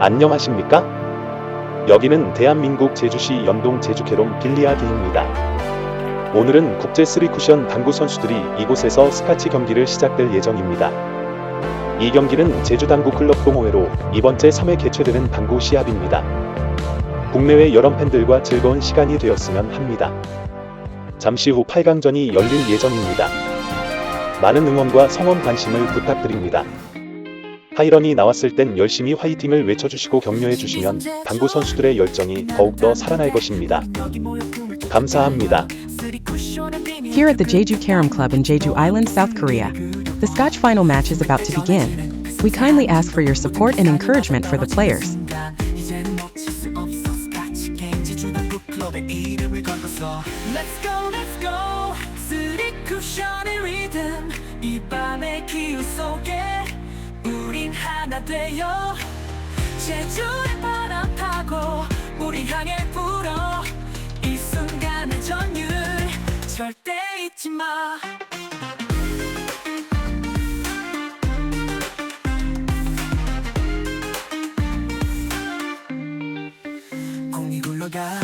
안녕하십니까? 여기는 대한민국 제주시 연동 제주캐롬 빌리아드입니다. 오늘은 국제 쓰리쿠션 당구 선수들이 이곳에서 스카치 경기를 시작될 예정입니다. 이 경기는 제주당구 클럽 동호회로 이번째 3회 개최되는 당구 시합입니다. 국내외 여러 팬들과 즐거운 시간이 되었으면 합니다. 잠시 후 8강전이 열릴 예정입니다. 많은 응원과 성원 관심을 부탁드립니다. 하이런이 나왔을 땐 열심히 화이팅을 외쳐주시고 격려해주시면 당구 선수들의 열정이 더욱더 살아날 것입니다. 감사합니다. Here at the Jeju Carom Club in Jeju Island, South Korea, the Scotch final match is about to begin. We kindly ask for your support and encouragement for the players. Let's go, let's go. 쓰리 쿠션의 리듬. 이 밤의 기후 속에 하나 되어 제주의 바람 타고 우리 향해 불어 이 순간의 전율 절대 잊지 마. 공이 굴러가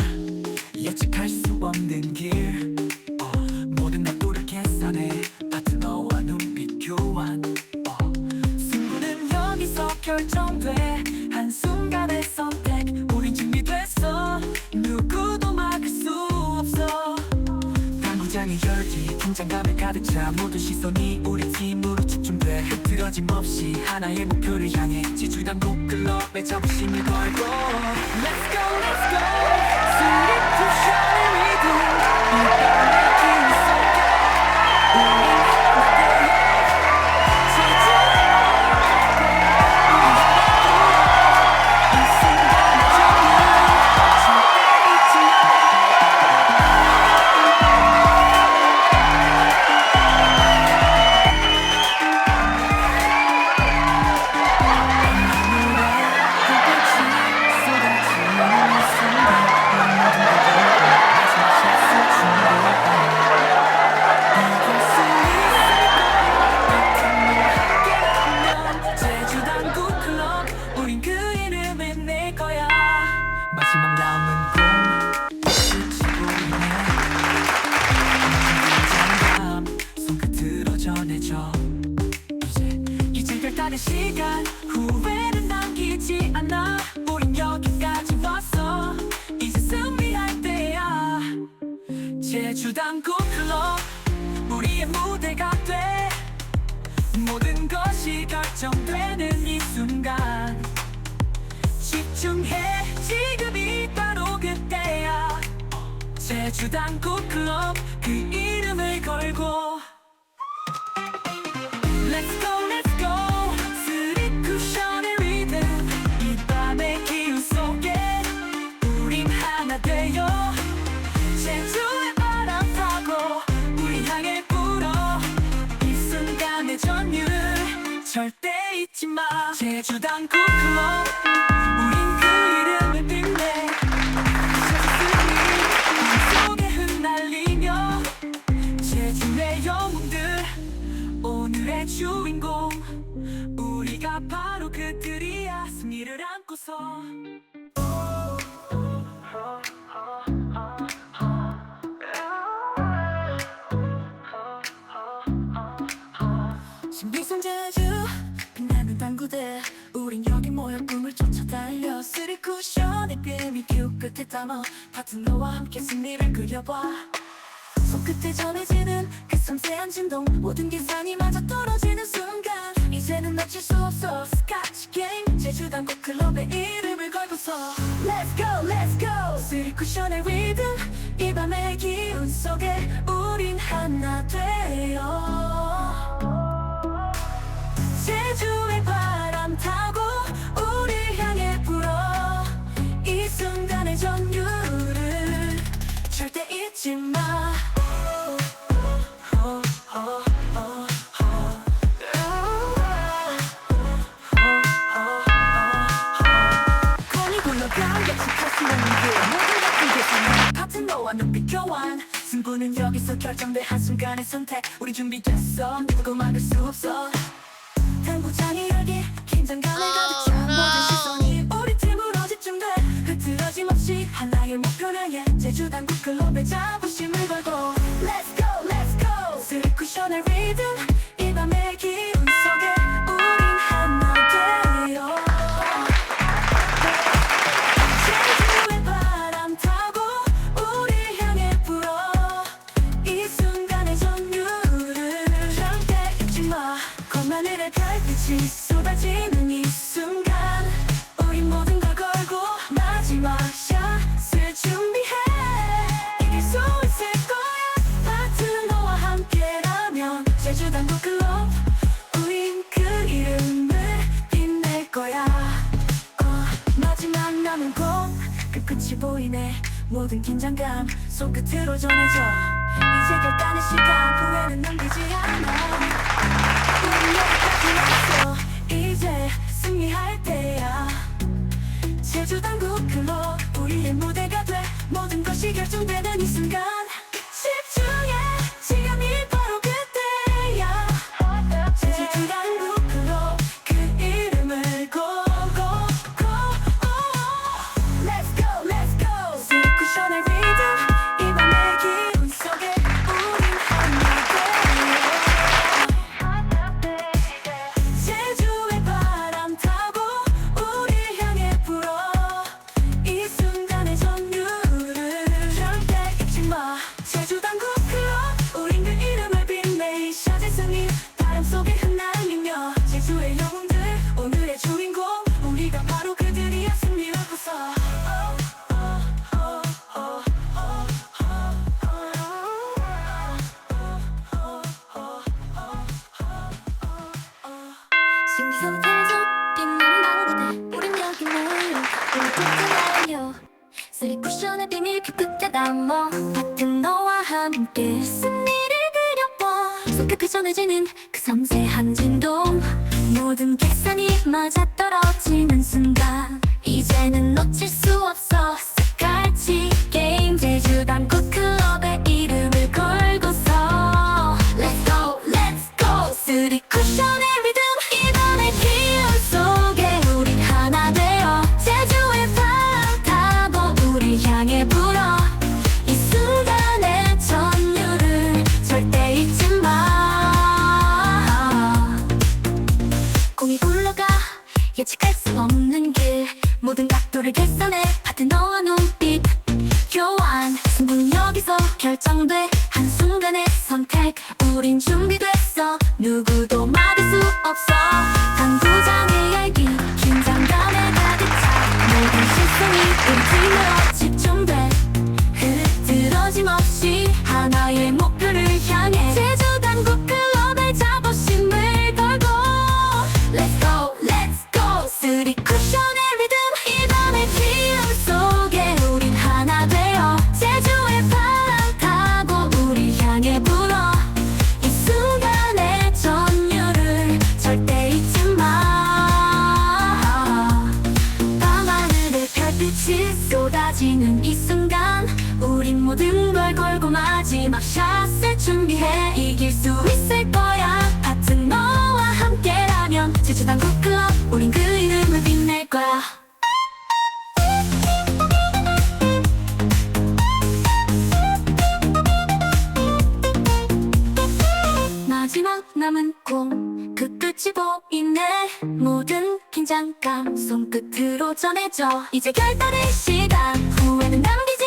예측할 수 없는 길 긴장감에 가득 차 모든 시선이 우리 팀으로 집중돼. 흐트러짐 없이 하나의 목표를 향해 지주당국 클럽에 자부심을 걸고. Let's go let's go. 스윗 쿠션의 리듬 이름을 낼 거야. 마지막 남은 시간. 후회는 남기지 않아. 우린 여기까지 왔어. 이제 승리할 때야. 제주당구 클럽 우리의 무대가 돼. 모든 것이 결정되 집중해. 지금이 바로 그때야. 제주 당구 클럽 그 이름을 걸고. Let's go let's go. 쓰리 쿠션의 리듬. 이 밤의 기운 속에 우린 하나 되어. 제주의 바람 타고 우리 향해 불어. 이 순간의 전율 절대 잊지 마. 제주 당구 클럽 안고서 신비성 제주 빛나는 당구대. 우린 여기 모여 꿈을 쫓아 달려 쓰리 쿠션의 BBQ 끝에 담아 파트너와 함께 승리를 그려봐. 손끝에 전해지는 그 섬세한 진동. 모든 계산이 맞아 떨어지는 순간 쿠션의 리듬 이 밤의 기운 속에 우린 하나 되 승부는 여기서 결정돼 한순간의 선택. 우리 준비됐어? 누구 막을 수 없어. 당구장이 열기 긴장감에 oh, 가득 찬 모든 시선이 우리 팀으로 집중돼. 흐트러짐 없이 하나의 목표를 향해 제주 당구 클럽에 자부심을 걸고. Let's go Let's go. 스릴 쿠션의 리듬 이 밤의 길. 빛이 쏟아지는 이 순간 우리 모든 걸 걸고 마지막 샷을 준비해. 이길 수 있을 거야. 파트너와 함께라면 제주당도 클럽 우린 그 이름을 빛낼 거야. 어, 마지막 남은 공그 끝이 보이네. 모든 긴장감 손끝으로 전해져. 이제 결단의 시간 후회는 남기지 않아. 제주 당국 클로. 우리의 무대가 돼. 모든 것이 결정되는 이 순간. 그 깜깜깜깜 전해지는 그 섬세한 진동. 모든 계산이 맞아떨어지는 순간 이제는 놓칠 수 없어. 스카치 게임 제주 담꽃 클럽의 이름을 걸고서 Let's go Let's go. 쓰리 쿠션의 리듬 이번에 기운 속에 우리 하나 되어 제주의 바람 타고 우리 향해 불 각도를 개선해. 모든 긴장감 손끝으로 전해져. 이제 결단의 시간. 후회는 남기지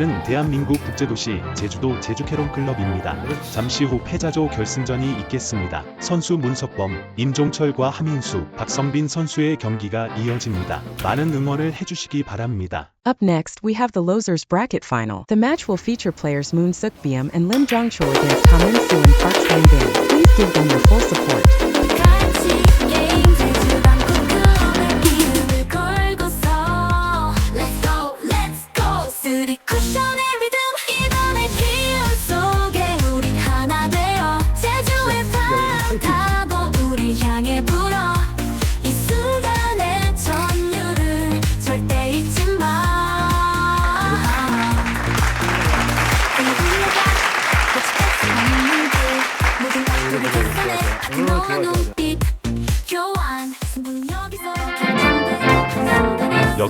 기는 대한민국 국제도시 제주도 제주캐rom 클럽입니다. 잠시 후 패자조 결승전이 있겠습니다. 선수 문석범, 임종철과 하민수, 박성빈 선수의 경기가 이어집니다. 많은 응원을 해주시기 바랍니다. Up next, we have the losers bracket final. The match will feature players Moon Suk Biam and Lim Jong Chol against Kamin Soo and Park Sang Bin. Please give them your full support.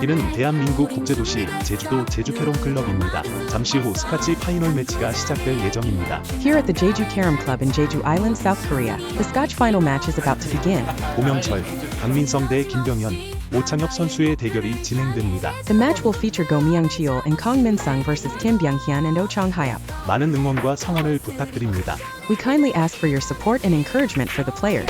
여기는 대한민국 국제도시 제주도 제주캐rom 클럽입니다. 잠시 후 스카치 파이널 매치가 시작될 예정입니다. Here at the Jeju Carom Club in Jeju Island, South Korea, the Scotch final match is about to begin. 고명철, 강민성 대 김병현, 오창엽 선수의 대결이 진행됩니다. The match will feature Go Myung Cheol and Kong Min Sung versus Kim Byung Hyun and Oh Chong Hyup. 많은 응원과 성원을 부탁드립니다. We kindly ask for your support and encouragement for the players.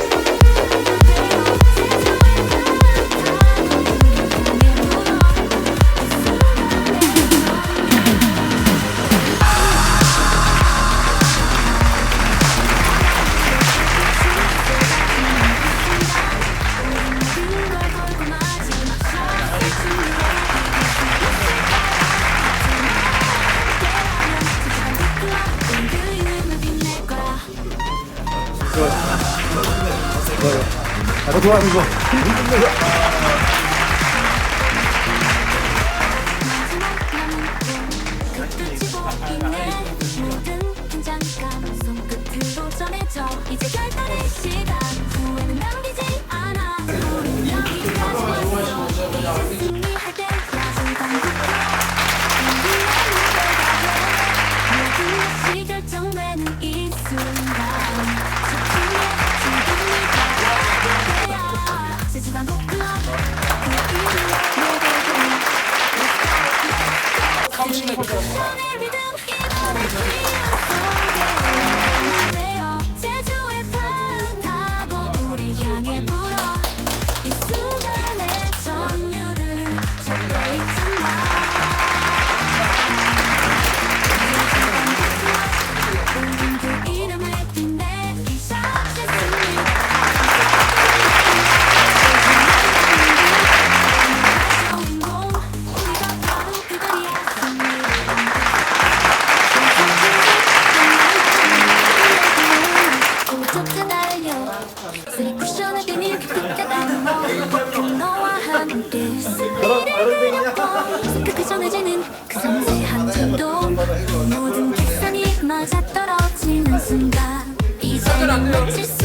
좋아하는 거. 돼야 세 모든 계산이 맞아 떨어지는 순간 이제는 놓칠 수